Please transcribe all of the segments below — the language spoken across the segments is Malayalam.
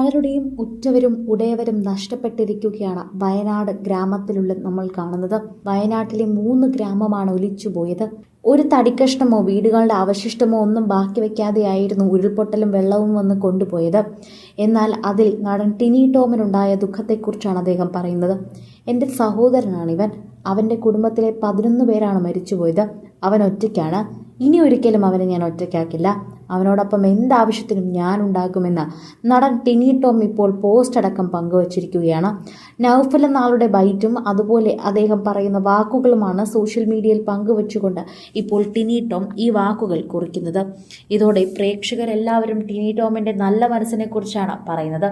പലരുടെയും ഉറ്റവരും ഉടയവരും നഷ്ടപ്പെട്ടിരിക്കുകയാണ് വയനാട് ഗ്രാമത്തിലുള്ള നമ്മൾ കാണുന്നത്. വയനാട്ടിലെ മൂന്ന് ഗ്രാമമാണ് ഒലിച്ചുപോയത്. ഒരു തടിക്കഷ്ണമോ വീടുകളുടെ അവശിഷ്ടമോ ഒന്നും ബാക്കി വെക്കാതെയായിരുന്നു ഉരുൾപൊട്ടലും വെള്ളവും വന്ന് കൊണ്ടുപോയത്. എന്നാൽ അതിൽ നടൻ ടിനി ടോമിനുണ്ടായ ദുഃഖത്തെക്കുറിച്ചാണ് അദ്ദേഹം പറയുന്നത്. എന്റെ സഹോദരനാണിവൻ. അവന്റെ കുടുംബത്തിലെ പതിനൊന്ന് പേരാണ് മരിച്ചുപോയത്. അവൻ ഒറ്റയ്ക്കാണ്. ഇനി ഒരിക്കലും അവനെ ഞാൻ ഒറ്റയ്ക്കാക്കില്ല. അവനോടൊപ്പം എന്താവശ്യത്തിനും ഞാൻ ഉണ്ടാകുമെന്ന് നടൻ ടിനി ടോം ഇപ്പോൾ പോസ്റ്റ് അടക്കം പങ്കുവച്ചിരിക്കുകയാണ്. നൌഫൽ എന്ന ആളുടെ ബൈറ്റും അതുപോലെ അദ്ദേഹം പറയുന്ന വാക്കുകളുമാണ് സോഷ്യൽ മീഡിയയിൽ പങ്കുവച്ചുകൊണ്ട് ഇപ്പോൾ ടിനി ടോം ഈ വാക്കുകൾ കുറിക്കുന്നത്. ഇതോടെ പ്രേക്ഷകരെല്ലാവരും ടിനി ടോമിന്റെ നല്ല മനസ്സിനെക്കുറിച്ചാണ് പറയുന്നത്.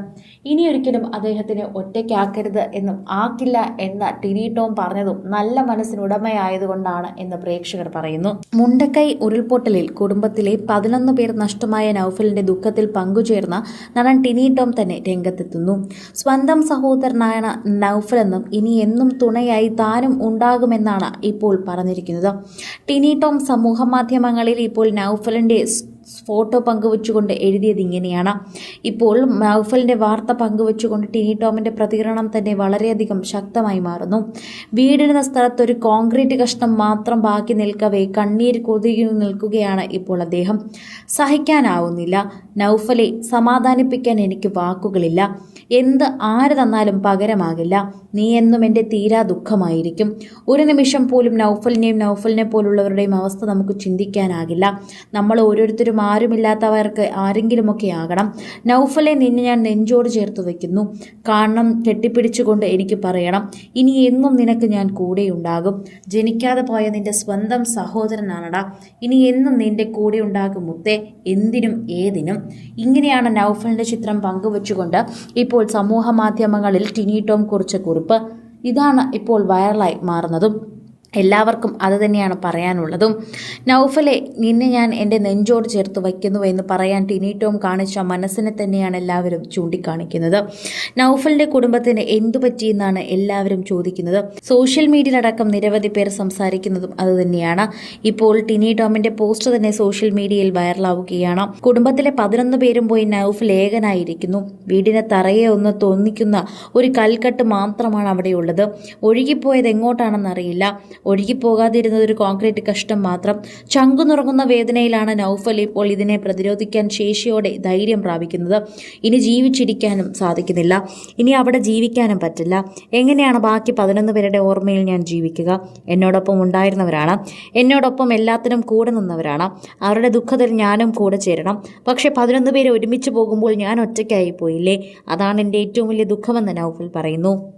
ഇനിയൊരിക്കലും അദ്ദേഹത്തിന് ഒറ്റയ്ക്കാക്കരുത് എന്നും ആക്കില്ല എന്ന ടിനി ടോം പറഞ്ഞതും നല്ല മനസ്സിനുടമയായതുകൊണ്ടാണ് എന്ന് പ്രേക്ഷകർ പറയുന്നു. മുണ്ടക്കൈ ഉരുൾപൊട്ടലിൽ കുടുംബത്തിലെ പതിനൊന്ന് പേർ നഷ്ടമായ നൌഫലിന്റെ ദുഃഖത്തിൽ പങ്കുചേർന്ന നടൻ ടിനി ടോം തന്നെ രംഗത്തെത്തുന്നു. സ്വന്തം സഹോദരനായ നൌഫലെന്നും ഇനി എന്നും തുണയായി താനും ഉണ്ടാകുമെന്നാണ് ഇപ്പോൾ പറഞ്ഞിരിക്കുന്നത്. ടിനി ടോം സമൂഹ മാധ്യമങ്ങളിൽ ഇപ്പോൾ നൌഫലിന്റെ ഫോട്ടോ പങ്കുവച്ചുകൊണ്ട് എഴുതിയത് ഇങ്ങനെയാണ്. ഇപ്പോൾ നൗഫലിന്റെ വാർത്ത പങ്കുവച്ചുകൊണ്ട് ടിനി ടോമിന്റെ പ്രതികരണം തന്നെ വളരെയധികം ശക്തമായി മാറുന്നു. വീടിരുന്ന സ്ഥലത്ത് ഒരു കോൺക്രീറ്റ് കഷ്ണം മാത്രം ബാക്കി നിൽക്കവേ കണ്ണീർ കൊതുകി നിൽക്കുകയാണ് ഇപ്പോൾ അദ്ദേഹം. സഹിക്കാനാവുന്നില്ല. നൗഫലെ സമാധാനിപ്പിക്കാൻ എനിക്ക് വാക്കുകളില്ല. എന്ത് ആര് തന്നാലും പകരമാകില്ല. നീ എന്നും എന്റെ തീരാ ദുഃഖമായിരിക്കും. ഒരു നിമിഷം പോലും നൗഫലിനെയും നൗഫലിനെ പോലുള്ളവരുടെയും അവസ്ഥ നമുക്ക് ചിന്തിക്കാനാകില്ല. നമ്മൾ ഓരോരുത്തരും ആരുമില്ലാത്തവർക്ക് ആരെങ്കിലുമൊക്കെ ആകണം. നൗഫലെ നിന്നെ ഞാൻ നെഞ്ചോട് ചേർത്ത് വയ്ക്കുന്നു. കാരണം കെട്ടിപ്പിടിച്ചുകൊണ്ട് എനിക്ക് പറയണം. ഇനി എന്നും നിനക്ക് ഞാൻ കൂടെയുണ്ടാകും ജനിക്കാതെ പോയ നിന്റെ സ്വന്തം സഹോദരനാണടാ. ഇനി എന്നും നിന്റെ കൂടെ ഉണ്ടാകും മുത്തേ. എന്തിനും ഏതിനും. ഇങ്ങനെയാണ് നൗഫലിന്റെ ചിത്രം പങ്കുവച്ചുകൊണ്ട് ഇപ്പോൾ സമൂഹ മാധ്യമങ്ങളിൽ ടിനി ടോം കുറിച്ച കുറിപ്പ്. ഇതാണ് ഇപ്പോൾ വൈറലായി മാറുന്നതും. എല്ലാവർക്കും അത് തന്നെയാണ് പറയാനുള്ളതും. നൗഫലെ നിന്നെ ഞാൻ എന്റെ നെഞ്ചോട് ചേർത്ത് വയ്ക്കുന്നു എന്ന് പറയാൻ ടിനി കാണിച്ച മനസ്സിനെ തന്നെയാണ് എല്ലാവരും ചൂണ്ടിക്കാണിക്കുന്നത്. നൗഫലിന്റെ കുടുംബത്തിന് എന്തു പറ്റിയെന്നാണ് എല്ലാവരും ചോദിക്കുന്നത്. സോഷ്യൽ മീഡിയയിലടക്കം നിരവധി പേർ സംസാരിക്കുന്നതും അത് തന്നെയാണ്. ഇപ്പോൾ ടിനി ടോമിന്റെ പോസ്റ്റ് തന്നെ സോഷ്യൽ മീഡിയയിൽ വൈറലാവുകയാണ്. കുടുംബത്തിലെ പതിനൊന്ന് പേരും പോയി നൗഫൽ ഏകനായിരിക്കുന്നു. വീടിനെ തറയെ ഒന്ന് തോന്നിക്കുന്ന ഒരു കൽക്കെട്ട് മാത്രമാണ് അവിടെയുള്ളത്. ഒഴുകിപ്പോയത് എങ്ങോട്ടാണെന്നറിയില്ല. ഒഴുകിപ്പോകാതിരുന്നത് ഒരു കോൺക്രീറ്റ് കഷ്ടം മാത്രം. ചങ്കുനുറങ്ങുന്ന വേദനയിലാണ് നൌഫൽ ഇപ്പോൾ ഇതിനെ പ്രതിരോധിക്കാൻ ശേഷിയോടെ ധൈര്യം പ്രാപിക്കുന്നത്. ഇനി ജീവിച്ചിരിക്കാനും സാധിക്കുന്നില്ല. ഇനി അവിടെ ജീവിക്കാനും പറ്റില്ല. എങ്ങനെയാണ് ബാക്കി പതിനൊന്ന് പേരുടെ ഓർമ്മയിൽ ഞാൻ ജീവിക്കുക? എന്നോടൊപ്പം ഉണ്ടായിരുന്നവരാണ്. എന്നോടൊപ്പം എല്ലാത്തിനും കൂടെ നിന്നവരാണ്. അവരുടെ ദുഃഖത്തിൽ ഞാനും കൂടെ ചേരണം. പക്ഷേ പതിനൊന്ന് പേര് ഒരുമിച്ച് പോകുമ്പോൾ ഞാൻ ഒറ്റയ്ക്കായി പോയില്ലേ? അതാണ് എന്റെ ഏറ്റവും വലിയ ദുഃഖമെന്ന് നൗഫൽ പറയുന്നു.